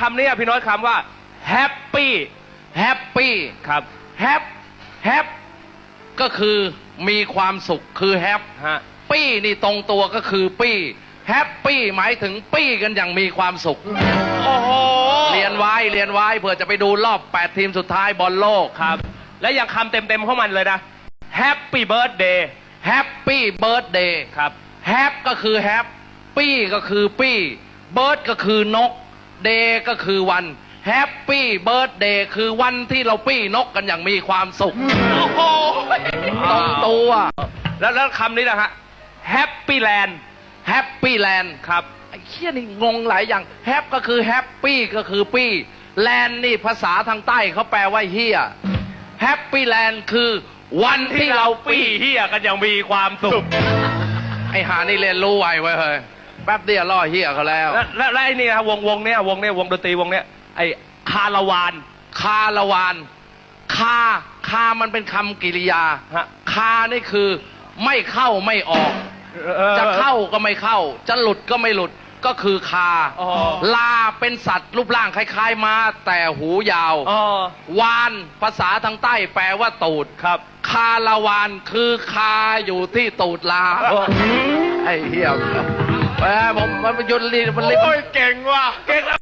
คำนี้อะพี่น้อยคำว่า happy แฮปปี้ครับ แฮปแฮปก็คือมีความสุขคือแฮปฮะปี้นี่ตรงตัวก็คือปี้แฮปปี้หมายถึงปี้กันอย่างมีความสุข โอ้โหเรียนไว้เรียนไว้เผื่อจะไปดูรอบ 8 ทีมสุดท้ายบอลโลกครับ และอย่างคำเต็มๆของมันเลยนะ happy birthday แฮปปี้เบิร์ดเดย์ครับแฮปก็คือแฮปปี้ก็คือปี้เบิร์ดก็คือนก เดย์ก็คือวันแฮปปี้เบิร์ดเดย์คือวันที่เราปี้นกกันอย่างมีความสุข โอ้โหตรงตัว แล้วแล้วคำนี้นะฮะ happy land แฮปปี้แลนด์ครับไอ้เชี่ยนี่งงหลายอย่างแฮปก็คือแฮปปี้ก็คือปี้แลนด์นี่ภาษาทางใต้เขาแปลว่าเฮียแฮปปี้แลนด์คือวันที่ที่เราเราปี้ปี้เฮียกันอย่างมีความสุข ไอ้หานี่เรียนรู้ไวไว้ยเฮ้ย แป๊บเดียวล่อเฮียเขาแล้วแล้วแล้วแล้วไอ้นี่นะวงวงเนี้ยวงเนี้ยวงดนตรีวงเนี้ยไอ้คาราวานคาละวานคาคามันเป็นคำกริยาฮะคานี่คือไม่เข้าไม่ออกจะเข้าก็ไม่เข้า จะหลุดก็ไม่หลุดก็คือคา อ๋อ ลาเป็นสัตว์รูปร่างคล้ายๆม้าแต่หูยาว อ๋อวานภาษาทางใต้แปลว่าตูด ครับ คาละวานคือคาอยู่ที่ตูดลา ไอ้เหี้ย แหมผมมันยุนลีมันลิโอ้ยเก่งว่ะ เก่ง